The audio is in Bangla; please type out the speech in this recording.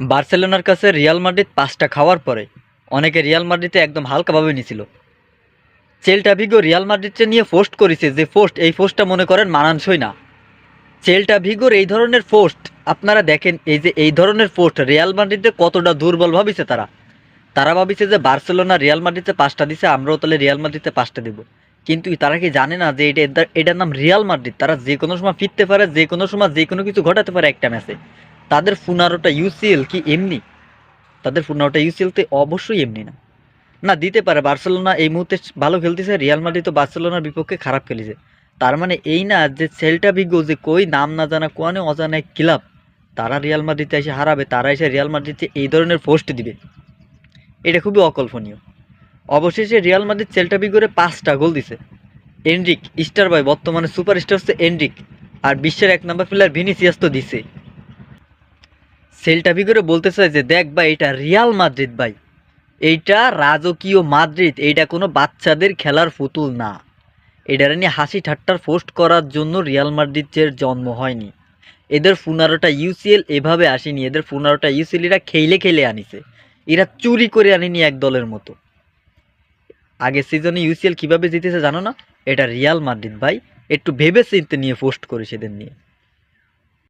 বার্সেলোনার কাছে রিয়াল মাদ্রিদ পাঁচটা খাওয়ার পরে অনেকে রিয়াল মাদ্রিদে একদম হালকাভাবে নিছিল। চেলটা ভিগো রিয়াল মাদ্রিদকে নিয়ে পোস্ট করেছে যে পোস্ট এই পোস্টটা মনে করেন মানানসই না। চেলটা ভিগোর এই ধরনের পোস্ট আপনারা দেখেন এই যে এই ধরনের পোস্ট রিয়াল মাদ্রিদে কতটা দুর্বল ভাবিছে তারা। তারা ভাবিছে যে বার্সেলোনা রিয়াল মাদ্রিদে পাঁচটা দিছে, আমরাও তাহলে রিয়াল মাদ্রিদে পাঁচটা দেবো। কিন্তু তারা কি জানে না যে এটা এটার- নাম রিয়াল মাদ্রিদ? তারা যে কোনো সময় ফিরতে পারে, যে কোনো সময় যে কোনো কিছু ঘটাতে পারে একটা ম্যাচে। তাদের পনেরোটা ইউসিএল কি এমনি? তাদের পনেরোটা ইউসিএল তো অবশ্যই এমনি না। না, দিতে পারে। বার্সেলোনা এই মুহূর্তে ভালো খেলতেছে, রিয়াল মাদ্রিদ তো বার্সেলোনার বিপক্ষে খারাপ খেলেছে। তার মানে এই না যে সেলটা বিগো যে কই নাম না জানা, কোয়ানে অজানা ক্লাব, তারা রিয়াল মাদ্রিদে এসে হারাবে, তারা এসে রিয়াল মাদ্রিদে এই ধরনের পোস্ট দিবে। এটা খুবই অকল্পনীয়। অবশেষে রিয়াল মাদ্রিদ সেল্টা বিগোরে পাঁচটা গোল দিছে। এনরিক, স্টার বয়, বর্তমানে সুপারস্টার হচ্ছে এনরিক, আর বিশ্বের এক নম্বর প্লেয়ার ভিনিসিয়াস তো দিছে। সেল্টা বিগোরে বলতে চাই যে, দেখ ভাই, এটা রিয়াল মাদ্রিদ ভাই। এইটা রাজকীয় মাদ্রিদ, এইটা কোনো বাচ্চাদের খেলার পুতুল না। এটার নিয়ে হাসি ঠাট্টার পোস্ট করার জন্য রিয়াল মাদ্রিদের জন্ম হয়নি। এদের পনেরোটা ইউসিএল এভাবে আসেনি, এদের পনেরোটা ইউসিএল এরা খেলে খেলে আনিছে। এরা চুরি করে আনেনি এক দলের মতো। আগের সিজনে ইউসিএল কীভাবে জিতেছে জানো না? এটা রিয়াল মাদ্রিদ ভাই, একটু ভেবে চিনতে নিয়ে পোস্ট করে সেদিন নিয়ে।